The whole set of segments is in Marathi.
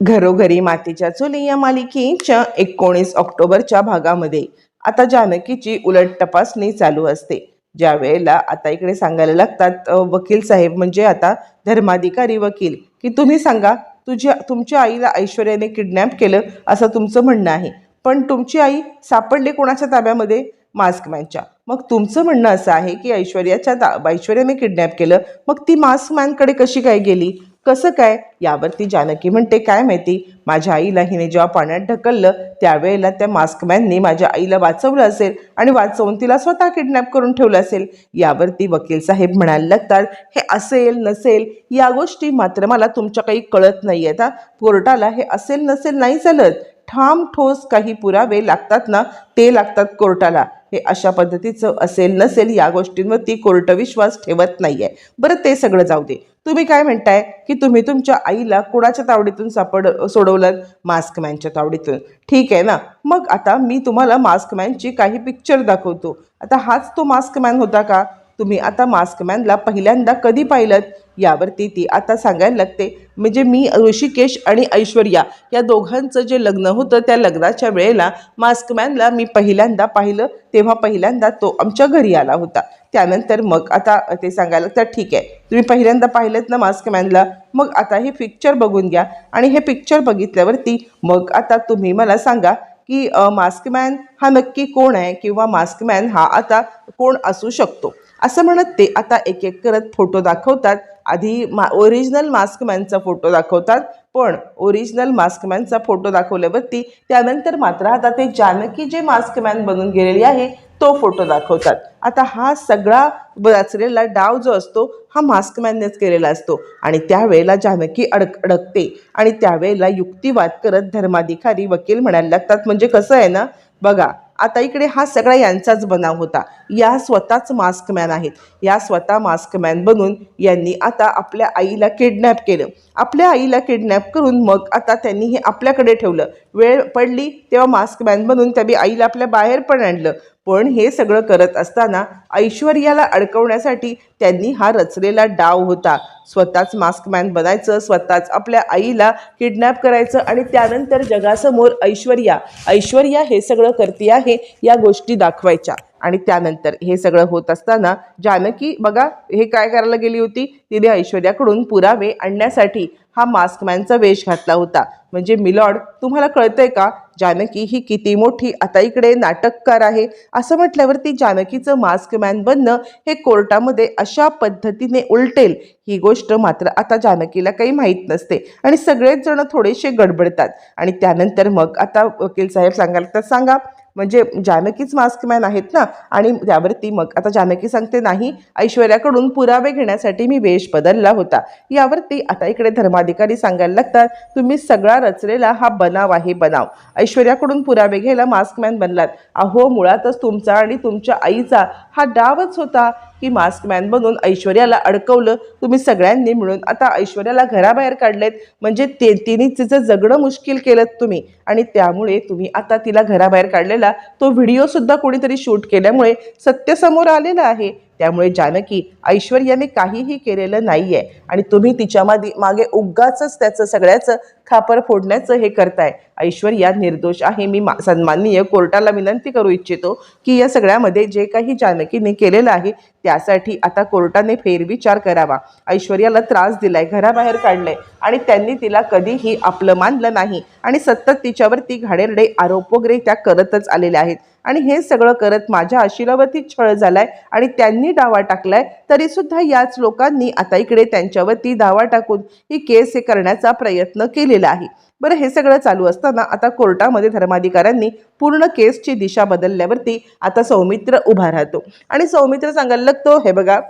घरोघरी मातीच्या चुली या मालिकेच्या एकोणीस ऑक्टोबरच्या भागामध्ये. आता जानकीची उलट तपासणी चालू असते. ज्या वेळेला आता इकडे सांगायला लागतात वकील साहेब म्हणजे आता धर्माधिकारी वकील की तुम्ही सांगा तुझ्या तुमच्या आईला ऐश्वर्याने किडनॅप केलं असं तुमचं म्हणणं आहे. पण तुमची आई सापडली कोणाच्या ताब्यामध्ये? मास्कमॅनच्या मग तुमचं म्हणणं असं आहे की ऐश्वर्याच्या ता ऐश्वर्याने किडनॅप केलं मग ती मास्कमॅनकडे कशी काय गेली? कसं काय? यावरती जानकी म्हणते काय माहिती? माझ्या आईला हिने जेव्हा पाण्यात ढकललं त्यावेळेला त्या मास्कमॅनने माझ्या आईला वाचवलं असेल आणि वाचवून तिला स्वतः किडनॅप करून ठेवलं असेल. यावरती वकील साहेब म्हणायला लागतात हे असेल नसेल या गोष्टी मात्र मला तुमच्या काही कळत नाही आहेत कोर्टाला हे असेल नसेल नाही चालत. ठाम ठोस काही पुरावे लागतात ना ते लागतात कोर्टाला. हे अशा पद्धतीचं असेल नसेल या गोष्टींवरती कोर्ट विश्वास ठेवत नाही आहे बरं ते सगळं जाऊ दे. तुम्ही काय म्हणताय? की तुम्ही तुमच्या आईला कुणाच्या तावडीतून सापड सोडवलं? मास्कमॅनच्या तावडीतून. ठीक आहे ना? मग आता मी तुम्हाला मास्कमॅनची काही पिक्चर दाखवतो. आता हाच तो मास्कमॅन होता का? तुम्ही आता मास्कमॅनला पहिल्यांदा कधी पाहिलं यावरती ती आता सांगायला लागते. म्हणजे मी ऋषिकेश आणि ऐश्वर्या या दोघांचं जे लग्न होतं त्या लग्नाच्या वेळेला मास्कमॅनला मी पहिल्यांदा पाहिलं. तेव्हा पहिल्यांदा तो आमच्या घरी आला होता. त्यानंतर मग आता ते सांगायला तर ठीक आहे तुम्ही पहिल्यांदा पाहिलेत ना मास्कमॅनला मग आता हे पिक्चर बघून घ्या. आणि हे पिक्चर बघितल्यावरती मग आता तुम्ही मला सांगा की मास्कमॅन हा नक्की कोण आहे? किंवा मास्कमॅन हा आता कोण असू शकतो? असं म्हणत ते आता एक एक करत फोटो दाखवतात. आधी मा ओरिजिनल मास्कमॅनचा फोटो दाखवतात पण ओरिजिनल मास्कमॅनचा फोटो दाखवल्यावरती त्यानंतर मात्र आता ते जानकी जे मास्कमॅन बनून गेलेली आहे तो फोटो दाखवतात. आता हा सगळा रचलेला डाव जो असतो हा मास्कमॅननेच केलेला असतो. आणि त्यावेळेला जानकी अडक अडकते. आणि त्यावेळेला युक्तिवाद करत धर्माधिकारी वकील म्हणायला लागतात. म्हणजे कसं आहे ना बघा आता इकडे हा सगळा यांचाच बनाव होता. या स्वतःच मास्कमॅन आहेत. या स्वतः मास्कमॅन बनून यांनी आता आपल्या आईला किडनॅप केलं. आपल्या आईला किडनॅप करून मग आता त्यांनी हे आपल्याकडे ठेवलं. वेळ पडली तेव्हा मास्कमॅन बनून त्या आईला आपल्या बाहेर पण आणलं. पण हे सगळं करत असताना ऐश्वर्याला अडकवण्यासाठी त्यांनी हा रचलेला डाव होता. स्वतःच मास्कमॅन बनायचं स्वतःच आपल्या आईला किडनॅप करायचं आणि त्यानंतर जगासमोर ऐश्वर्या. ऐश्वर्या हे सगळं करते आहे या गोष्टी दाखवायच्या. आणि त्यानंतर हे सगळं होत असताना जानकी बघा हे काय करायला गेली होती? तिने ऐश्वर्याकडून पुरावे आणण्यासाठी हा मास्कमॅनचा वेश घातला होता. म्हणजे मिलॉड तुम्हाला कळतंय का? जानकी ही किती मोठी आता इकडे नाटककार आहे. असं म्हटल्यावरती जानकीचं मास्कमॅन बनणं हे कोर्टामध्ये अशा पद्धतीने उलटेल. ही गोष्ट मात्र आता जानकीला काही माहीत नसते. आणि सगळेच जण थोडेसे गडबडतात. आणि त्यानंतर मग आता वकील साहेब सांगायला तर सांगा म्हणजे जानकीच मास्कमॅन आहेत ना आणि त्यावरती मग आता जानकी सांगते नाही ऐश्वर्याकडून पुरावे घेण्यासाठी मी वेश बदलला होता. यावरती आता इकडे धर्माधिकारी सांगायला लागतात तुम्ही सगळा रचलेला हा बनाव आहे बनाव. ऐश्वर्याकडून पुरावे घ्यायला मास्कमॅन बनलात. अहो मुळातच तुमचा आणि तुमच्या आईचा हा डावच होता की मास्कमॅन बनून ऐश्वर्याला अडकवलं. तुम्ही सगळ्यांनी मिळून आता ऐश्वर्याला घराबाहेर काढलेत. म्हणजे ते तिने तिचं जगणं मुश्किल केलं तुम्ही. आणि त्यामुळे तुम्ही आता तिला घराबाहेर काढलेला. तो व्हिडिओसुद्धा कोणीतरी शूट केल्यामुळे सत्य समोर आलेलं आहे. त्यामुळे जानकी ऐश्वर्याने काहीही केलेलं नाही आहे आणि तुम्ही तिच्यामागे मागे उगाच त्याचं सगळ्याचं खापर फोडण्याचं हे करताय. ऐश्वर्या निर्दोष आहे. मी मा सन्माननीय कोर्टाला विनंती करू इच्छितो की या सगळ्यामध्ये जे काही जानकीने केलेलं आहे त्यासाठी आता कोर्टाने फेरविचार करावा. ऐश्वर्याला त्रास दिलाय घराबाहेर काढलंय आणि त्यांनी तिला कधीही आपलं मानलं नाही आणि सतत तिच्यावरती घाणेरडे आरोप वगैरे त्या करतच आलेल्या आहेत. आणि हे सगळं करत माझ्या आशिलावरती छळ झालाय आणि त्यांनी दावा टाकलाय तरी सुद्धा याच लोकांनी आता इकडे त्यांच्यावरती दावा टाकून ही केस हे करण्याचा प्रयत्न केलेला आहे. बरं हे सगळं चालू असताना आता कोर्टामध्ये धर्माधिकाऱ्यांनी पूर्ण केसची दिशा बदलल्यावरती आता सौमित्र उभा राहतो. आणि सौमित्र सांगायला लागतो हे बघा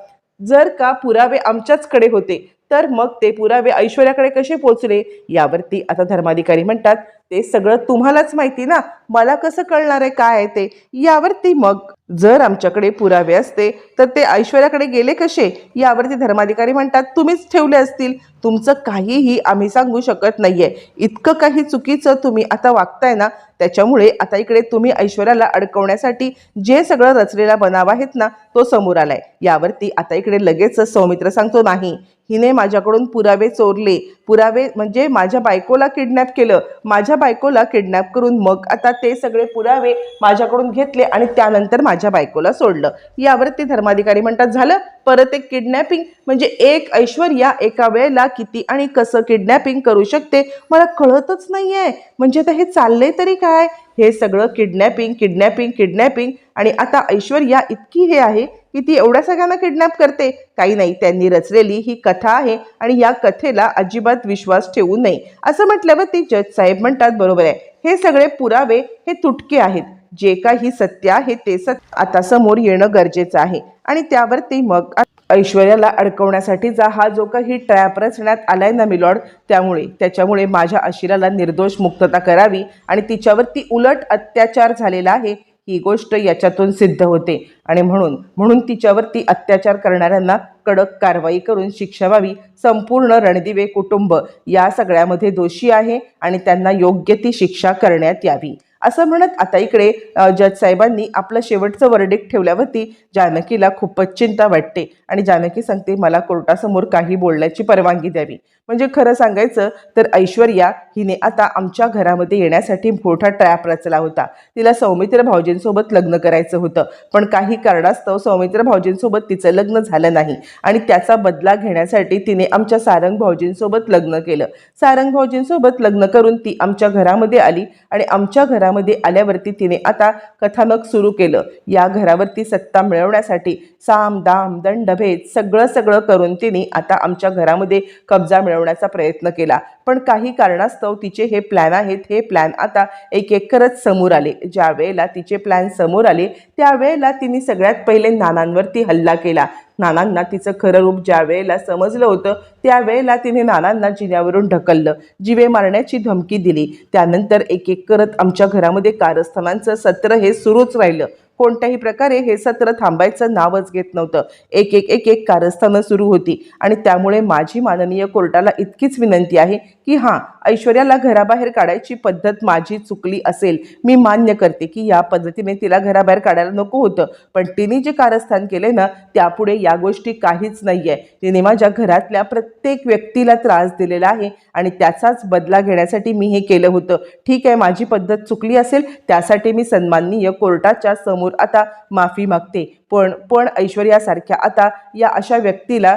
जर का पुरावे आमच्याचकडे होते तर मग ते पुरावे ऐश्वर्याकडे कसे पोचले? यावरती आता धर्माधिकारी म्हणतात ते सगळं तुम्हालाच माहिती ना? मला कसं कळणार आहे काय आहे ते? यावरती मग जर आमच्याकडे पुरावे असते तर ते ऐश्वर्याकडे गेले कसे? यावरती धर्माधिकारी म्हणतात तुम्हीच ठेवले असतील. तुमचं काहीही आम्ही सांगू शकत नाहीये. इतकं काही चुकीचं तुम्ही आता वागताय ना त्याच्यामुळे आता इकडे तुम्ही ऐश्वर्याला अडकवण्यासाठी जे सगळं रचलेला बनाव आहेत ना तो समोर आलाय. यावरती आता इकडे लगेच सौमित्र सांगतो नाही. हिने माझ्याकडून पुरावे चोरले. पुरावे म्हणजे माझ्या बायकोला किडनॅप केलं. माझ्या बायकोला किडनॅप करून मग आता ते सगळे पुरावे माझ्याकडून घेतले आणि त्यानंतर माझ्या बायकोला सोडलं. यावर ते धर्माधिकारी म्हणतात झालं. परत एक किडनॅपिंग म्हणजे एक ऐश्वर्या एका वेळेला किती आणि कसं किडनॅपिंग करू शकते? मला कळतच नाहीये. म्हणजे आता हे चाललंय तरी काय? हे सगळं किडनॅपिंग किडनॅपिंग किडनॅपिंग आणि आता ऐश्वर्या इतकी हे आहे की ती एवढ्या सगळ्यांना किडनॅप करते. काही नाही त्यांनी रचलेली ही कथा आहे आणि या कथेला अजिबात विश्वास ठेवू नये. असं म्हटल्यावर ती जज साहेब म्हणतात बरोबर आहे. हे सगळे पुरावे हे तुटके आहेत. जे काही सत्य आहे ते सत्य आता समोर येणं गरजेचं आहे. आणि त्यावरती मग ऐश्वर्याला अडकवण्यासाठीचा हा जो काही ट्रॅप रचण्यात आलाय ना मिलॉर्ड त्यामुळे त्याच्यामुळे माझ्या आशिराला निर्दोष मुक्तता करावी आणि तिच्यावरती उलट अत्याचार झालेला आहे. ही गोष्ट याच्यातून सिद्ध होते. आणि म्हणून म्हणून तिच्यावरती अत्याचार करणाऱ्यांना कडक कारवाई करून शिक्षा व्हावी. संपूर्ण रणदिवे कुटुंब या सगळ्यामध्ये दोषी आहे आणि त्यांना योग्य ती शिक्षा करण्यात यावी. असं म्हणत आता इकडे जज साहेबांनी आपलं शेवटचं वर्डिक ठेवल्यावरती जानकीला खूपच चिंता वाटते. आणि जानकी सांगते मला कोर्टासमोर काही बोलण्याची परवानगी द्यावी. म्हणजे खरं सांगायचं तर ऐश्वर्या हिने आता आमच्या घरामध्ये येण्यासाठी मोठा ट्रॅप रचला होता. तिला सौमित्र भाऊजींसोबत लग्न करायचं होतं. पण काही कारणास्तव सौमित्र भाऊजींसोबत तिचं लग्न झालं नाही. आणि त्याचा बदला घेण्यासाठी तिने आमच्या सारंग भाऊजींसोबत लग्न केलं. सारंग भाऊजींसोबत लग्न करून ती आमच्या घरामध्ये आली आणि आमच्या घरामध्ये घरामध्ये आल्यावरती तिने आता कथानक सुरू केलं. या घरावरती सत्ता मिळवण्यासाठी साम दाम दंडभेद सगळं सगळं करून तिने आता आमच्या घरामध्ये कब्जा मिळवण्याचा प्रयत्न केला. पण काही कारणास्तव तिचे हे प्लॅन आहेत हे प्लॅन आता एक एक करत समोर आले. ज्या वेळेला तिचे प्लॅन समोर आले त्यावेळेला तिने सगळ्यात पहिले नानांवरती हल्ला केला. नानांना तिचं खरं रूप ज्या वेळेला समजलं होतं त्यावेळेला तिने नानांना जिन्यावरून ढकललं. जिवे मारण्याची धमकी दिली. त्यानंतर एक एक करत आमच्या घरामध्ये कारस्थानांचं सत्र हे सुरूच राहिलं. कोणत्याही प्रकारे हे सत्र थांबायचं नावच घेत नव्हतं. एक एक एक एक कारस्थानं सुरू होती. आणि त्यामुळे माझी माननीय कोर्टाला इतकीच विनंती आहे की हां ऐश्वर्याला घराबाहेर काढायची पद्धत माझी चुकली असेल मी मान्य करते की या पद्धतीने तिला घराबाहेर काढायला नको होतं. पण तिने जे कारस्थान केले ना त्यापुढे या गोष्टी काहीच नाही आहे तिने माझ्या घरातल्या प्रत्येक व्यक्तीला त्रास दिलेला आहे आणि त्याचाच बदला घेण्यासाठी मी हे केलं होतं. ठीक आहे माझी पद्धत चुकली असेल त्यासाठी मी सन्माननीय कोर्टाच्या समोर आता माफी मागते. पण पण ऐश्वर्यासारख्या. आता या अशा व्यक्तीला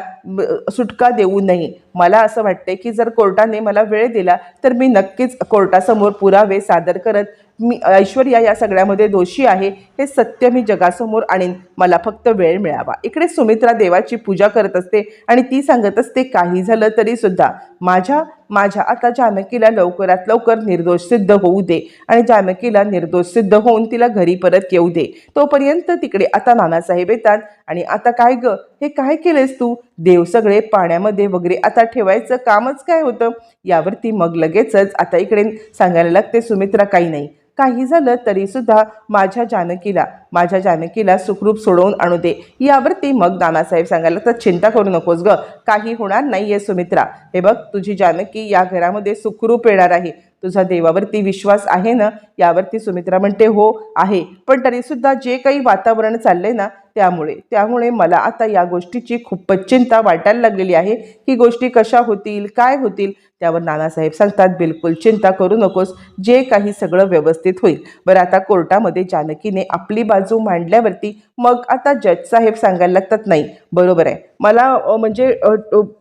सुटका देऊ नये. मला असं वाटते की जर कोर्टाने मला वेळ दिला तर मी नक्कीच कोर्टासमोर पुरावे सादर करत मी ऐश्वर्या या सगळ्यामध्ये दोषी आहे हे सत्य मी जगासमोर आणीन. मला फक्त वेळ मिळावा. इकडे सुमित्रा देवाची पूजा करत असते आणि ती सांगत असते काही झालं तरी सुद्धा. माझ्या माझ्या आता जानकीला लवकरात लवकर निर्दोष सिद्ध होऊ दे आणि जानकीला निर्दोष सिद्ध होऊन तिला घरी परत येऊ दे. तोपर्यंत तिकडे आता नानासाहेब येतात आणि आता काय ग? हे काय केलेस तू? देव सगळे पाण्यामध्ये वगैरे आता ठेवायचं कामच काय होतं? यावरती मग लगेचच आता इकडे सांगायला लागते सुमित्रा काही नाही. काही झालं तरी सुद्धा माझ्या जानकीला माझ्या जानकीला सुखरूप सोडवून आणू दे. यावरती मग नानासाहेब सांगायला लागतात चिंता करू नकोस ग काही होणार नाहीये सुमित्रा. हे बघ तुझी जानकी या घरामध्ये सुखरूप येणार आहे. तुझा देवावरती विश्वास आहे ना यावरती सुमित्रा म्हणते हो आहे. पण तरीसुद्धा जे काही वातावरण चाललंय ना त्यामुळे त्यामुळे मला आता या गोष्टीची खूपच चिंता वाटायला लागलेली आहे. की गोष्टी कशा होतील काय होतील त्यावर नानासाहेब सांगतात बिलकुल चिंता करू नकोस जे काही सगळं व्यवस्थित होईल. बरं आता कोर्टामध्ये जानकीने आपली बाजू मांडल्यावरती मग आता जज साहेब सांगायला लागतात नाही बरोबर आहे. मला म्हणजे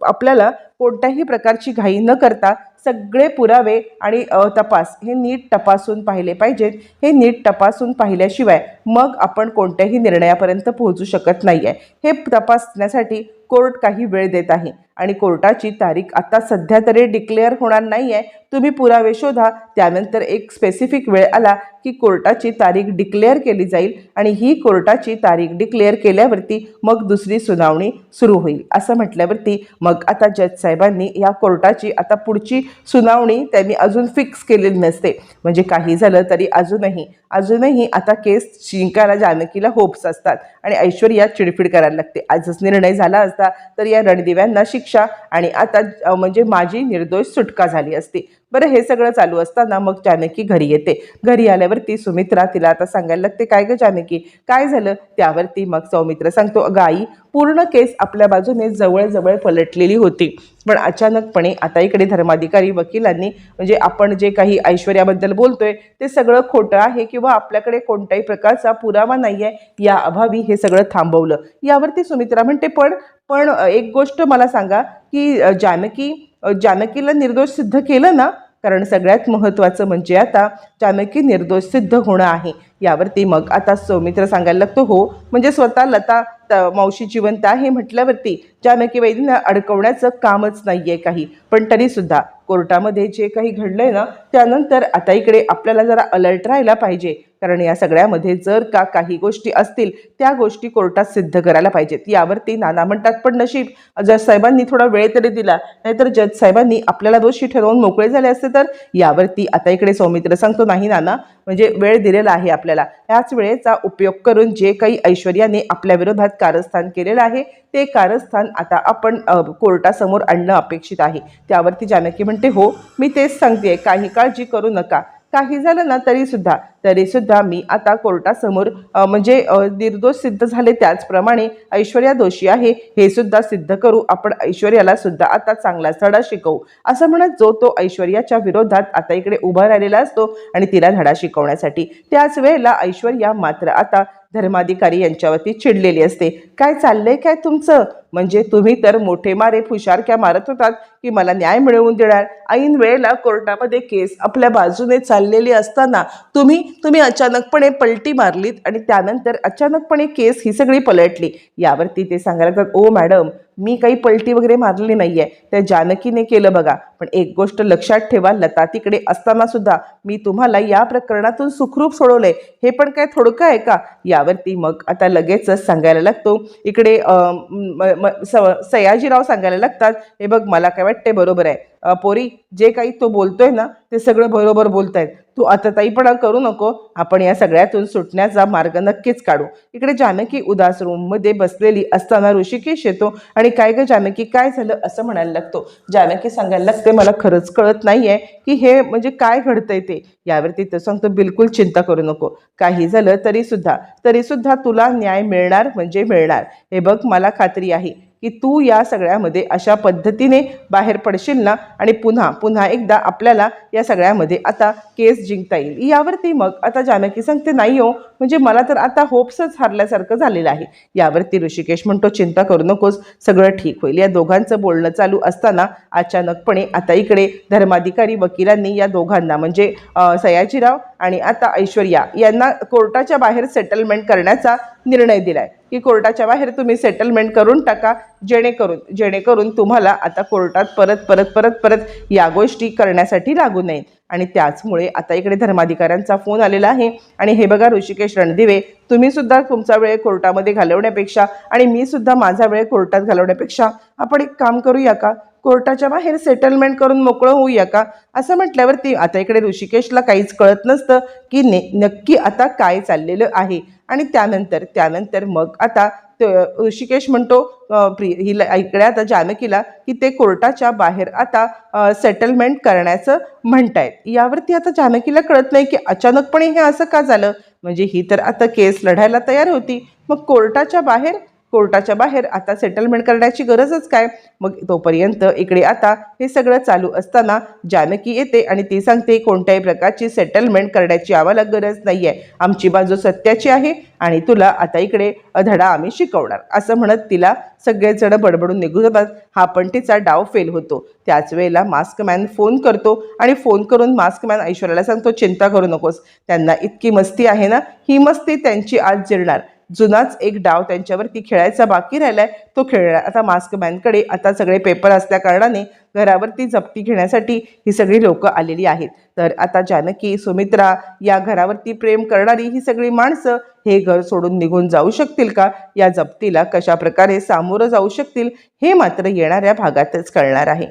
आपल्याला कोणत्याही प्रकारची घाई न करता सगळे पुरावे आणि तपास हे नीट तपासून पाहिले पाहिजेत. हे नीट तपासून पाहिल्याशिवाय मग आपण कोणत्याही निर्णयापर्यंत पोहोचू शकत नाही आहे हे तपासण्यासाठी कोर्ट काही वेळ देत आहे. आणि कोर्टाची तारीख आता सध्या तरी डिक्लेअर होणार नाही आहे तुम्ही पुरावे शोधा. त्यानंतर एक स्पेसिफिक वेळ आला की कोर्टाची तारीख डिक्लेअर केली जाईल. आणि ही कोर्टाची तारीख डिक्लेअर केल्यावरती मग दुसरी सुनावणी सुरू होईल. असं म्हटल्यावरती मग आता जज साहेबांनी या कोर्टाची आता पुढची सुनावणी त्यांनी अजून फिक्स केलेली नसते. म्हणजे काही झालं तरी अजूनही अजूनही आता केस जिंकायला जानकीला होप्स असतात. आणि ऐश्वर्या चिडफिड करायला लागते. आजच निर्णय झाला असता तर या रणदिव्यांना शिक्षा. आणि आता म्हणजे माझी निर्दोष सुटका झाली असती. बरं हे सगळं चालू असताना मग जानकी घरी येते. घरी आल्यावरती सुमित्रा तिला आता सांगायला लागते काय ग जानकी? काय झालं? त्यावरती मग सौमित्र सांगतो अगं आई पूर्ण केस आपल्या बाजूने जवळजवळ पलटलेली होती. पण अचानकपणे आता इकडे धर्माधिकारी वकिलांनी म्हणजे आपण जे काही ऐश्वर्याबद्दल बोलतोय ते सगळं खोटं आहे किंवा आपल्याकडे कोणत्याही प्रकारचा पुरावा नाही आहे या अभावी हे सगळं थांबवलं. यावरती सुमित्रा म्हणते पण पण एक गोष्ट मला सांगा की जानकी जानकीला निर्दोष सिद्ध केलं ना कारण सगळ्यात महत्त्वाचं म्हणजे आता जानकी निर्दोष सिद्ध होणं आहे. यावरती मग आता सौमित्र सांगायला लागतो हो म्हणजे स्वतः लता त- मावशी जिवंत आहे म्हटल्यावरती जानकी वैदींना अडकवण्याचं कामच नाही आहे काही. पण तरीसुद्धा कोर्टामध्ये जे काही घडलंय ना त्यानंतर आता इकडे आपल्याला जरा अलर्ट राहायला पाहिजे. कारण या सगळ्यामध्ये जर का काही गोष्टी असतील त्या गोष्टी कोर्टात सिद्ध करायला पाहिजेत. यावरती नाना म्हणतात पण नशीब जज साहेबांनी थोडा वेळ तरी दिला नाहीतर जज साहेबांनी आपल्याला दोषी ठरवून मोकळे झाले असते तर? यावरती आता इकडे सौमित्र सांगतो नाही नाना म्हणजे वेळ दिलेला आहे आपल्याला. याच वेळेचा उपयोग करून जे काही ऐश्वर्याने आपल्या विरोधात कारस्थान केलेलं आहे ते कारस्थान आता आपण कोर्टासमोर आणणं अपेक्षित आहे. त्यावरती जानकी म्हणते हो मी तेच सांगते काही काळजी करू नका. काही झालं ना तरी सुद्धा तरी सुद्धा मी आता कोर्टासमोर म्हणजे निर्दोष सिद्ध झाले त्याचप्रमाणे ऐश्वर्या दोषी आहे हे सुद्धा सिद्ध करू आपण ऐश्वर्याला सुद्धा आता चांगला धडा शिकवू. असं म्हणत जो तो ऐश्वर्याच्या विरोधात आता इकडे उभा राहिलेला असतो आणि तिला धडा शिकवण्यासाठी. त्याच वेळेला ऐश्वर्या मात्र आता धर्माधिकारी यांच्यावरती चिडलेली असते. काय चाललंय? काय तुमचं? म्हणजे तुम्ही तर मोठे मारे फुशारक्या मारत होतात की मला न्याय मिळवून देणार. ऐन वेळेला कोर्टामध्ये केस आपल्या बाजूने चाललेली असताना तुम्ही तुम्ही अचानकपणे पलटी मारलीत आणि त्यानंतर अचानकपणे केस ही सगळी पलटली. यावरती ते सांगायला लागतात ओ मॅडम मी काही पलटी वगैरे मारली आहे त्या जानकीने केलं बघा. पण एक गोष्ट लक्षात ठेवा लता तिकडे असताना सुद्धा मी तुम्हाला या प्रकरणातून सुखरूप सोडवलंय. हे पण काय थोडकं आहे का? यावरती मग आता लगेचच सांगायला लागतो. इकडे स- सयाजीराव सांगायला लागतात हे बघ मला काय वाटते बरोबर आहे. पोरी जे काही तो बोलतोय ना ते सगळं बरोबर बोलतायत. तू आता ताईपणा करू नको आपण या सगळ्यातून सुटण्याचा मार्ग नक्कीच काढू. इकडे जानकी उदास रूममध्ये बसलेली असताना ऋषिकेश येतो आणि काय ग जानकी काय झालं असं म्हणायला लागतो. जानकी सांगायला लागते मला खरंच कळत नाहीये की हे म्हणजे काय घडतंय ते. यावरती तो सांगतो बिलकुल चिंता करू नको. काही झालं तरी सुद्धा तरी सुद्धा तुला न्याय मिळणार म्हणजे मिळणार. हे बघ मला खात्री आहे. की तू या सगळ्यामध्ये अशा पद्धतीने बाहेर पडशील ना आणि पुन्हा पुन्हा एकदा आपल्याला या सगळ्यामध्ये आता केस जिंकता येईल. यावरती मग आता जानकी सांगते नाही हो म्हणजे मला तर आता होप्सच हारल्यासारखं झालेलं आहे. यावरती ऋषिकेश म्हणतो चिंता करू नकोस सगळं ठीक होईल. या दोघांचं बोलणं चालू असताना अचानकपणे आता इकडे धर्माधिकारी वकिलांनी या दोघांना म्हणजे सयाजीराव आणि आता ऐश्वर्या यांना कोर्टाच्या बाहेर सेटलमेंट करण्याचा निर्णय दिलाय. की कोर्टाच्या बाहेर तुम्ही सेटलमेंट करून टाका जेणेकरून जेणेकरून तुम्हाला आता कोर्टात परत परत परत परत या गोष्टी करण्यासाठी लागू नयेत आणि त्याचमुळे आता इकडे धर्माधिकाऱ्यांचा फोन आलेला आहे. आणि हे बघा ऋषिकेश रणदिवे तुम्ही सुद्धा तुमचा वेळ कोर्टामध्ये घालवण्यापेक्षा आणि मी सुद्धा माझा वेळ कोर्टात घालवण्यापेक्षा आपण एक काम करूया का? कोर्टाच्या बाहेर सेटलमेंट करून मोकळं होऊया का? असं म्हटल्यावरती आता इकडे ऋषिकेशला काहीच कळत नसतं की ने नक्की आता काय चाललेलं आहे. आणि त्यानंतर त्यानंतर मग आता ऋषिकेश म्हणतो प्रि हिला इकडे आता जानकीला की ते कोर्टाच्या बाहेर आता सेटलमेंट करण्याचं म्हणतायत. यावरती आता जानकीला कळत नाही की अचानकपणे हे असं का झालं? म्हणजे ही तर आता केस लढायला तयार होती. मग कोर्टाच्या बाहेर कोर्टाच्या बाहेर आता सेटलमेंट करण्याची गरजच काय? मग तोपर्यंत इकडे आता हे सगळं चालू असताना जानकी येते आणि ती सांगते कोणत्याही प्रकारची सेटलमेंट करण्याची आम्हाला गरज नाही आहे आमची बाजू सत्याची आहे आणि तुला आता इकडे धडा आम्ही शिकवणार. असं म्हणत तिला सगळेजण बडबडून निघून जातात. हा पण तिचा डाव फेल होतो. त्याच वेळेला मास्कमॅन फोन करतो आणि फोन करून मास्क मॅन ऐश्वर्याला सांगतो चिंता करू नकोस. त्यांना इतकी मस्ती आहे ना ही मस्ती त्यांची आज जिरणार. जुनाच एक डाव त्यांच्यावरती खेळायचा बाकी राहिलाय तो खेळणार. आता मास्क मॅनकडे आता सगळे पेपर असल्या कारणाने घरावरती जप्ती घेण्यासाठी ही सगळी लोक आलेली आहेत. तर आता जानकी सुमित्रा या घरावरती प्रेम करणारी ही सगळी माणसं हे घर सोडून निघून जाऊ शकतील का? या जप्तीला कशा प्रकारे सामोरं जाऊ शकतील हे मात्र येणाऱ्या भागातच कळणार आहे.